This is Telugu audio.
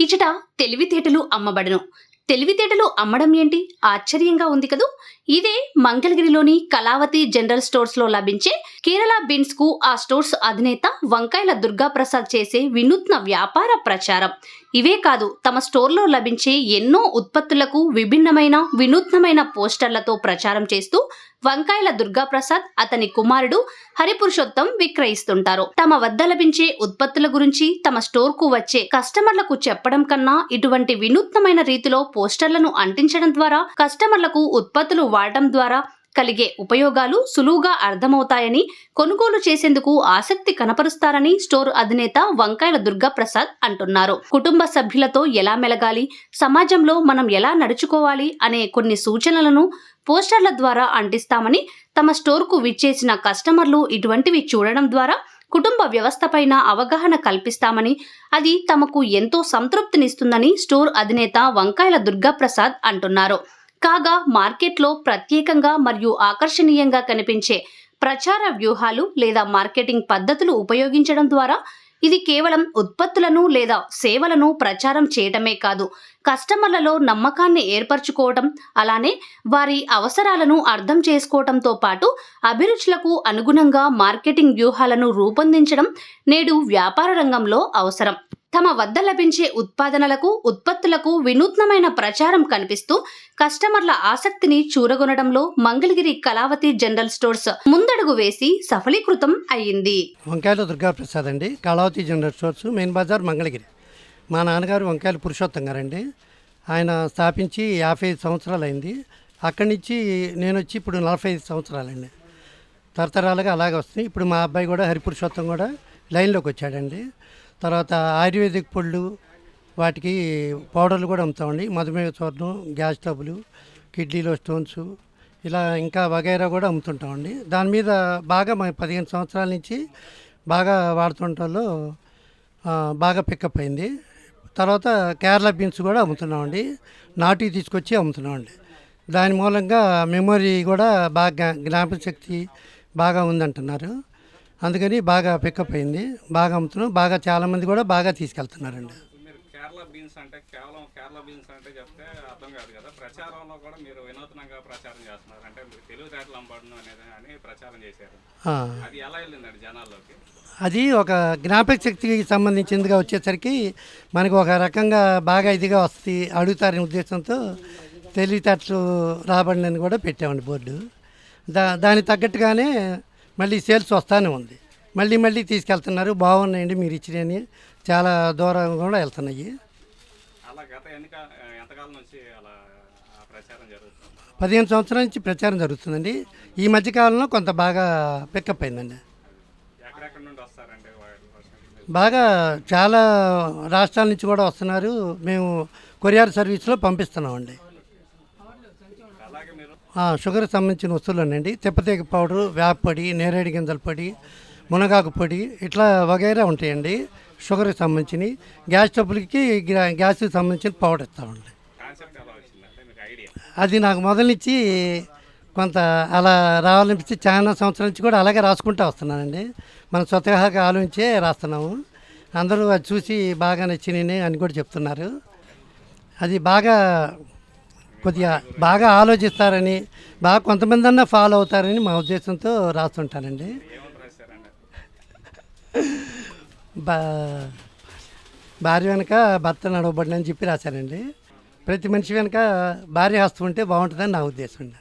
ఇచట తెలివితేటలు అమ్మబడును. తెలివితేటలు అమ్మడం ఏంటి? ఆశ్చర్యంగా ఉంది కదూ? ఇదే మంగళగిరిలోని కళావతి జనరల్ స్టోర్స్లో లభించే కేరళ బీన్స్కు ఆ స్టోర్స్ అధినేత వంకాయల దుర్గా ప్రసాద్ చేసే వినూత్న వ్యాపార ప్రచారం. ఇవే కాదు తమ స్టోర్లో లభించే ఎన్నో ఉత్పత్తులకు విభిన్నమైన వినూత్నమైన పోస్టర్లతో ప్రచారం చేస్తూ వంకాయల దుర్గాప్రసాద్ అతని కుమారుడు హరిపురుషోత్తం విక్రయిస్తుంటారు. తమ వద్ద లభించే ఉత్పత్తుల గురించి తమ స్టోర్కు వచ్చే కస్టమర్లకు చెప్పడం కన్నా ఇటువంటి వినూత్నమైన రీతిలో పోస్టర్లను అంటించడం ద్వారా కస్టమర్లకు ఉత్పత్తులు వాడటం ద్వారా కలిగే ఉపయోగాలు సులువుగా అర్థమవుతాయని కొనుగోలు చేసేందుకు ఆసక్తి కనపరుస్తారని స్టోర్ అధినేత వంకాయల దుర్గాప్రసాద్ అంటున్నారు. కుటుంబ సభ్యులతో ఎలా మెలగాలి సమాజంలో మనం ఎలా నడుచుకోవాలి అనే కొన్ని సూచనలను పోస్టర్ల ద్వారా అంటిస్తామని తమ స్టోర్కు విచ్చేసిన కస్టమర్లు ఇటువంటివి చూడడం ద్వారా కుటుంబ వ్యవస్థపైన అవగాహన కల్పిస్తామని అది తమకు ఎంతో సంతృప్తినిస్తుందని స్టోర్ అధినేత వంకాయల దుర్గాప్రసాద్ అంటున్నారు. కాగా మార్కెట్లో ప్రత్యేకంగా మరియు ఆకర్షణీయంగా కనిపించే ప్రచార వ్యూహాలు లేదా మార్కెటింగ్ పద్ధతులు ఉపయోగించడం ద్వారా ఇది కేవలం ఉత్పత్తులను లేదా సేవలను ప్రచారం చేయటమే కాదు కస్టమర్లలో నమ్మకాన్ని ఏర్పరచుకోవటం అలానే వారి అవసరాలను అర్థం చేసుకోవటంతో పాటు అభిరుచులకు అనుగుణంగా మార్కెటింగ్ వ్యూహాలను రూపొందించడం నేడు వ్యాపార రంగంలో అవసరం. తమ వద్ద లభించే ఉత్పాదనలకు ఉత్పత్తులకు వినూత్నమైన ప్రచారం కనిపిస్తూ కస్టమర్ల ఆసక్తిని చూరగొనడంలో మంగళగిరి కళావతి జనరల్ స్టోర్స్ ముందడుగు వేసి సఫలీకృతం అయ్యింది. వంకాయల దుర్గాప్రసాద్ అండి. Kalavathi general stores main bazaar Mangalagiri. మా నాన్నగారు వంకాయల పురుషోత్తం గారండి. ఆయన స్థాపించి యాభై ఐదు సంవత్సరాలు అయింది అక్కడి నుంచి నేను వచ్చి ఇప్పుడు నలభై ఐదు సంవత్సరాలండి. తరతరాలుగా అలాగే వస్తుంది ఇప్పుడు మా అబ్బాయి కూడా హరిపురుషోత్తం కూడా లైన్లోకి వచ్చాడండి. తర్వాత ఆయుర్వేదిక్ పళ్ళు వాటికి పౌడర్లు కూడా అమ్ముతామండి. మధుమేహ చూర్ణం గ్యాస్ ట్రబుల్ కిడ్నీలో స్టోన్స్ ఇలా ఇంకా వగైరా కూడా అమ్ముతుంటామండి. దాని మీద బాగా మా పదిహేను సంవత్సరాల నుంచి బాగా వాడుతుంటాలో బాగా పికప్ అయింది. తర్వాత కేరళ బీన్స్ కూడా అమ్ముతున్నామండి. నాటివి తీసుకొచ్చి అమ్ముతున్నామండి. దాని మూలంగా మెమొరీ కూడా బాగా జ్ఞాపకశక్తి జ్ఞాపక శక్తి బాగా ఉందంటున్నారు. అందుకని బాగా పికప్ అయింది. బాగా అమ్ముతున్నాం. బాగా చాలామంది కూడా బాగా తీసుకెళ్తున్నారండి. మీరు కేరళ బీన్స్ అంటే కేవలం కేరళ బీన్స్ అంటే చెప్తే అర్థం కాదు కదా. ప్రచారంలో కూడా మీరు వినూత్నంగా ప్రచారం చేస్తున్నారు. అంటే మీరు తెలివితేటలు అంబడను అనేది అని ప్రచారం చేశారు. ఆ. అది ఎలా వెళ్ళిందండి జనాల్లోకి? అది ఒక జ్ఞాపక శక్తికి సంబంధించిందిగా వచ్చేసరికి మనకు ఒక రకంగా బాగా ఇదిగా వస్తుంది అడుగుతారనే ఉద్దేశంతో తెలివితేటలు రాబడినని కూడా పెట్టామండి బోర్డు. దా దానికి తగ్గట్టుగానే మళ్ళీ సేల్స్ వస్తానే ఉంది. మళ్ళీ మళ్ళీ తీసుకెళ్తున్నారు. బాగున్నాయండి మీరు ఇచ్చినవి చాలా దూరం కూడా వెళ్తున్నాయి. పదిహేను సంవత్సరాల నుంచి ప్రచారం జరుగుతుందండి. ఈ మధ్యకాలంలో కొంత బాగా పికప్ అయిందండి. బాగా చాలా రాష్ట్రాల నుంచి కూడా వస్తున్నారు. మేము కొరియర్ సర్వీస్లో పంపిస్తున్నామండి. షుగర్కి సంబంధించిన వస్తువులేనండి. తిప్పతీగ పౌడరు వేప పొడి నేరేడు గింజల పొడి మునగాకు పొడి ఇట్లా వగైరా ఉంటాయండి. షుగర్కి సంబంధించినవి. గ్యాస్ ట్రబుల్కి గ్యా- గ్యాస్కి సంబంధించిన పౌడర్ ఇస్తామండి. అది నాకు మొదలు నుంచి కొంత అలా రావాలనిపించి చాలా సంవత్సరాల నుంచి కూడా అలాగే రాసుకుంటూ వస్తున్నానండి. మనం స్వతహాగా ఆలోచించే రాస్తున్నాము. అందరూ అది చూసి బాగా నచ్చినాయి అని కూడా చెప్తున్నారు. అది బాగా కొద్దిగా బాగా ఆలోచిస్తారని బాగా కొంతమంది అన్నా ఫాలో అవుతారని మా ఉద్దేశంతో రాస్తుంటానండి. బా భార్య వెనక భర్త నడవబడినని చెప్పి రాశానండి. ప్రతి మనిషి వెనక భార్య హస్తం ఉంటే బాగుంటుందని నా ఉద్దేశం అండి.